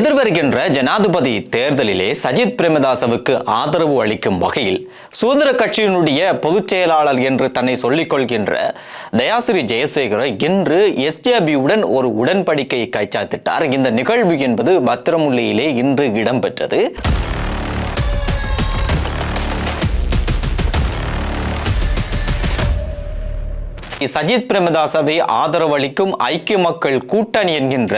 எதிர்வருகின்ற ஜனாதிபதி தேர்தலிலே சஜித் பிரேமதாசவுக்கு ஆதரவு அளிக்கும் வகையில் சுதந்திர கட்சியினுடைய பொதுச் செயலாளர் என்று தன்னை சொல்லிக் கொள்கின்ற தயாசிரி ஜெயசேகர இன்று எஸ்ஜேபியுடன் ஒரு உடன்படிக்கையை கைச்சாத்திட்டார். இந்த நிகழ்வு என்பது பத்திரமுல்லையிலே இன்று இடம்பெற்றது. சஜித் பிரேமதாசவை ஆதரவளிக்கும் ஐக்கிய மக்கள் கூட்டணி என்கின்ற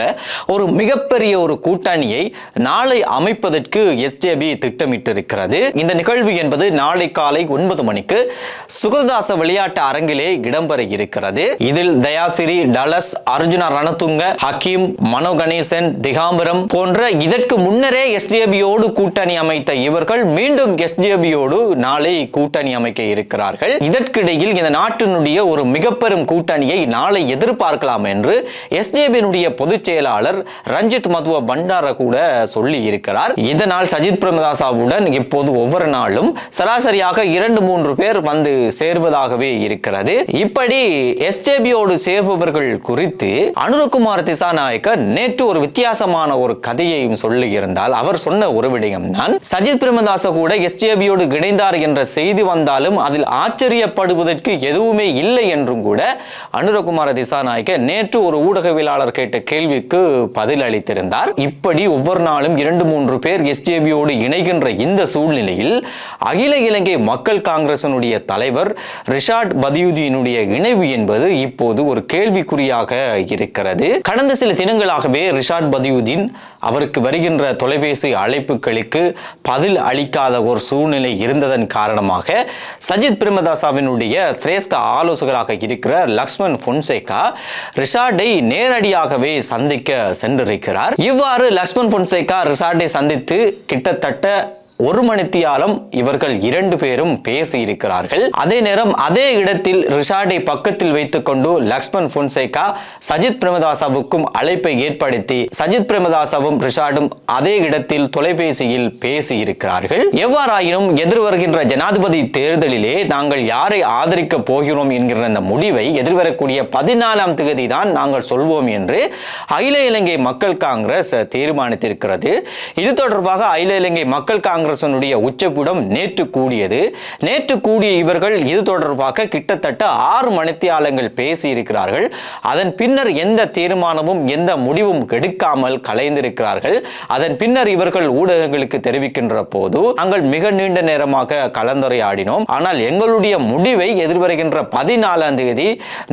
ஒரு மிகப்பெரிய ஒரு கூட்டணியை நாளை அமைப்பதற்கு எஸ்ஜேபி திட்டமிட்டிருக்கிறது. இந்த நிகழ்வு என்பது நாளை காலை ஒன்பது மணிக்கு சுகதாச விளையாட்டு அரங்கிலே இடம்பெற இருக்கிறது. இதில் தயாசிரி டலஸ் அர்ஜுனா ரணதுங்க ஹக்கீம் மனோ கணேசன் திகாம்பரம் போன்ற இதற்கு முன்னரே எஸ்ஜேபியோடு கூட்டணி அமைத்த இவர்கள் மீண்டும் எஸ்ஜேபியோடு நாளை கூட்டணி அமைக்க இருக்கிறார்கள். இதற்கிடையில் இந்த நாட்டினுடைய ஒரு மிக மிகப்பெரும் கூட்டணியை நாளை எதிர்பார்க்கலாம் என்று எஸ்ஜேபியினுடைய பொதுச் செயலாளர் ரஞ்சித் மதுவ பண்டார கூட சொல்லி இருக்கிறார் இதனால் சஜித் பிரேமதாசாவுடன் இப்போது ஒவ்வொரு நாளும் சராசரியாக இரண்டு மூன்று பேர் வந்து சேர்வதாகவே இருக்கிறது. இப்படி எஸ்ஜேபியோடு சேர்பவர்கள் குறித்து அனுரகுமார் திசாநாயக்கர் நேற்று ஒரு வித்தியாசமான ஒரு கதையையும் சொல்லி இருந்தால் அவர் சொன்ன ஒரு விடயம் தான் சஜித் பிரேமதாச கூட எஸ்ஜேபியோடு இணைந்தார் என்ற செய்தி வந்தாலும் அதில் ஆச்சரியப்படுவதற்கு எதுவுமே இல்லை என்றும் கூட அனுரகுமார திசாநாயக்க நேற்று ஒரு ஊடகவியலாளர் கேட்ட கேள்விக்கு பதில் அளித்திருந்தார் இப்படி ஒவ்வொரு நாளும் இரண்டு மூன்று பேர் எஸ்ஜேபியோடு இணைகின்ற இந்த சூழ்நிலையில் அகில இலங்கை மக்கள் காங்கிரசனுடைய தலைவர் ரிஷாட் பதியுதீனுடைய இணைவு என்பது இப்போது ஒரு கேள்விக்குறியாக இருக்கிறது. கடந்த சில தினங்களாகவே ரிஷாட் பதியுதீன் அவருக்கு வருகின்ற தொலைபேசி அழைப்புகளுக்கு பதில் அளிக்காத ஒரு சூழ்நிலை இருந்ததன் காரணமாக சஜித் பிரேமதாசாவினுடைய சிரேஷ்ட ஆலோசகராக இருக்கிற லக்ஷ்மண் பொன்சேகா ரிஷார்டை நேரடியாகவே சந்திக்க சென்றிருக்கிறார். இவ்வாறு லக்ஷ்மண் பொன்சேகா ரிஷார்டை சந்தித்து கிட்டத்தட்ட ஒரு மணித்தியாலம் இவர்கள் இரண்டு பேரும் பேசி இருக்கிறார்கள் அதே நேரம் அதே இடத்தில் ரிஷார்டை பக்கத்தில் வைத்துக்கொண்டு லக்ஷ்மண் புன்சேகா சஜித் பிரேமதாசாவுக்கும் அழைப்பை ஏற்படுத்தி சஜித் பிரேமதாசாவும் ரிஷார்டும் அதே இடத்தில் தொலைபேசியில் பேசி இருக்கிறார்கள் எவ்வாறாயினும் எதிர்வருகின்ற ஜனாதிபதி தேர்தலிலே நாங்கள் யாரை ஆதரிக்க போகிறோம் என்கிற அந்த முடிவை எதிர்வரக்கூடிய பதினாலாம் தேதி தான் நாங்கள் சொல்வோம் என்று அகில இலங்கை மக்கள் காங்கிரஸ் தீர்மானித்திருக்கிறது. இது தொடர்பாக அகில இலங்கை மக்கள் காங்கிரஸ் காங்கிரசனுடைய உச்சக்கூடம் நேற்று கூடியது. நேற்று கூடிய இவர்கள் இது தொடர்பாக கிட்டத்தட்ட ஆறு மணித்தியாலங்கள் பேசி இருக்கிறார்கள் அதன் பின்னர் எந்த தீர்மானமும் எந்த முடிவும் எடுக்காமல் கலைந்திருக்கிறார்கள். அதன் பின்னர் இவர்கள் ஊடகங்களுக்கு தெரிவிக்கின்ற போது நாங்கள் மிக நீண்ட நேரமாக கலந்துரையாடினோம். ஆனால் எங்களுடைய முடிவை எதிர்வருகின்ற பதினாலாம் தேதி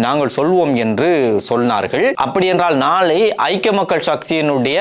நாங்கள் சொல்வோம் என்று சொன்னார்கள். அப்படி என்றால் நாளை ஐக்கிய மக்கள் சக்தியினுடைய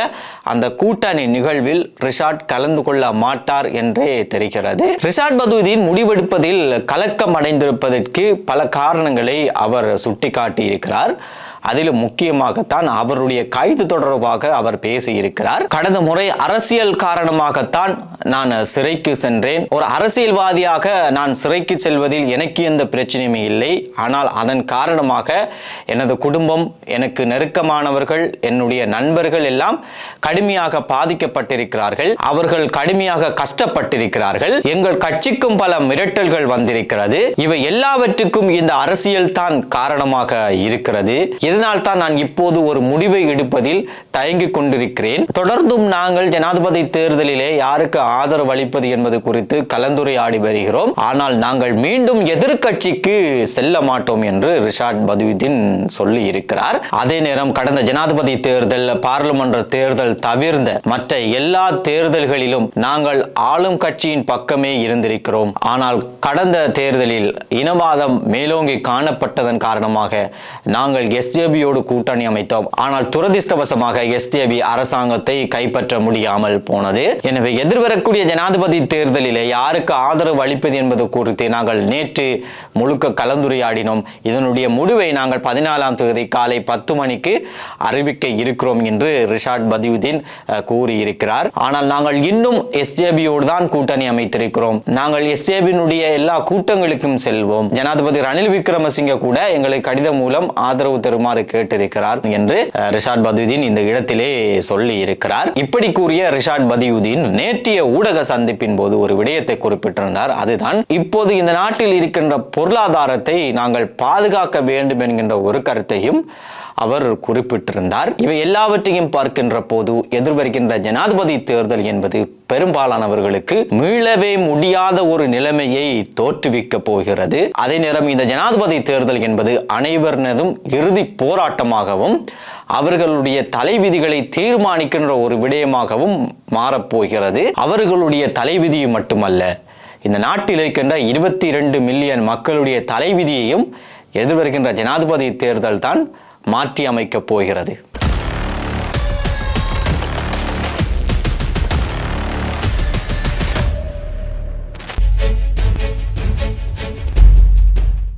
அந்த கூட்டணி நிகழ்வில் ரிஷாட் கலந்து கொள்ள மாட்டார் என்றே தெரிகிறது. ரிஷாட் பதூதீன் முடிவெடுப்பதில் கலக்கம் அடைந்திருப்பதற்கு பல காரணங்களை அவர் சுட்டிக்காட்டி இருக்கிறார் அதிலும் முக்கியமாகத்தான் அவருடைய கைது தொடர்பாக அவர் பேசியிருக்கிறார். கடந்த முறை அரசியல் காரணமாகத்தான் நான் சிறைக்கு சென்றேன். ஒரு அரசியல்வாதியாக நான் சிறைக்கு செல்வதில் எனக்கு எந்த பிரச்சனையுமே இல்லை. ஆனால் அதன் காரணமாக எனது குடும்பம் எனக்கு நெருக்கமானவர்கள் என்னுடைய நண்பர்கள் எல்லாம் கடுமையாக பாதிக்கப்பட்டிருக்கிறார்கள். அவர்கள் கடுமையாக கஷ்டப்பட்டிருக்கிறார்கள். எங்கள் கட்சிக்கும் பல மிரட்டல்கள் வந்திருக்கிறது. இவை எல்லாவற்றுக்கும் இந்த அரசியல் தான் காரணமாக இருக்கிறது. இதனால் தான் நான் இப்போது ஒரு முடிவை எடுப்பதில் தயங்கிக் கொண்டிருக்கிறேன்? தொடர்ந்தும் நாங்கள் ஜனாதிபதி தேர்தலிலே யாருக்கு ஆதரவு அளிப்பது என்பது குறித்து கலந்துரையாடி வருகிறோம். ஆனால் நாங்கள் மீண்டும் எதிர்கட்சிக்கு செல்ல மாட்டோம் என்று ரிஷாட் பதுவிதீன் சொல்லி இருக்கிறார். அதே நேரம் கடந்த ஜனாதிபதி தேர்தல் பாராளுமன்ற தேர்தல் தவிர்ந்த மற்ற எல்லா தேர்தல்களிலும் நாங்கள் ஆளும் கட்சியின் பக்கமே இருந்திருக்கிறோம். ஆனால் கடந்த தேர்தலில் இனவாதம் மேலோங்கி காணப்பட்டதன் காரணமாக நாங்கள் எஸ்ஜேபியோடு கூட்டணி அமைத்தோம். ஆனால் துரதிருஷ்டவசமாக எஸ்ஜேபி அரசாங்கத்தை கைப்பற்ற முடியாமல் போனது. எனவே எதிர்வரக்கூடிய ஜனாதிபதி தேர்தலிலே யாருக்கு ஆதரவு அளிப்பது என்பது குறித்து நாங்கள் நேற்று முழுக்க கலந்துரையாடினோம். இதனுடைய முடிவை நாங்கள் பதினாலாம் தேதி காலை பத்து மணிக்கு அறிவிக்க இருக்கிறோம் என்று ரிஷாட் பதியுதீன் கூறியிருக்கிறார். ஆனால் நாங்கள் இன்னும் எஸ்ஜேபியோடு தான் கூட்டணி அமைத்திருக்கிறோம். நாங்கள் எஸ்ஜேபியினுடைய எல்லா கூட்டங்களுக்கும் செல்வோம். ஜனாதிபதி ரணில் விக்ரமசிங்க கூட எங்களை கடிதம் மூலம் ஆதரவு தருமாறு கேட்டிருக்கிறார் என்று ரிஷாட் பதியுதீன் இந்த இடத்திலே சொல்லி இருக்கிறார். இப்படி கூறிய ரிஷாட் பதியுதீன் நேற்றைய ஊடக சந்திப்பின் போது ஒரு விடயத்தை குறிப்பிட்டிருந்தார். அதுதான் இப்போது இந்த நாட்டில் இருக்கின்ற பொருளாதாரத்தை நாங்கள் பாதுகாக்க வேண்டும் என்கின்ற ஒரு கருத்தையும் அவர் குறிப்பிட்டிருந்தார். இவை எல்லாவற்றையும் பார்க்கின்ற போது எதிர்வருகின்ற ஜனாதிபதி தேர்தல் என்பது பெரும்பாலானவர்களுக்கு மீளவே முடியாத ஒரு நிலைமையை தோற்றுவிக்க போகிறது. அதே நேரம் இந்த ஜனாதிபதி தேர்தல் என்பது அனைவரினதும் இறுதி போராட்டமாகவும் அவர்களுடைய தலைவிதிகளை தீர்மானிக்கின்ற ஒரு விடயமாகவும் மாறப்போகிறது அவர்களுடைய தலைவிதி மட்டுமல்ல இந்த நாட்டில் இருக்கின்ற இருபத்தி இரண்டு மில்லியன் மக்களுடைய தலைவிதியையும் எதிர்வருகின்ற ஜனாதிபதி தேர்தல் தான் மாற்றி அமைக்கப் போகிறது.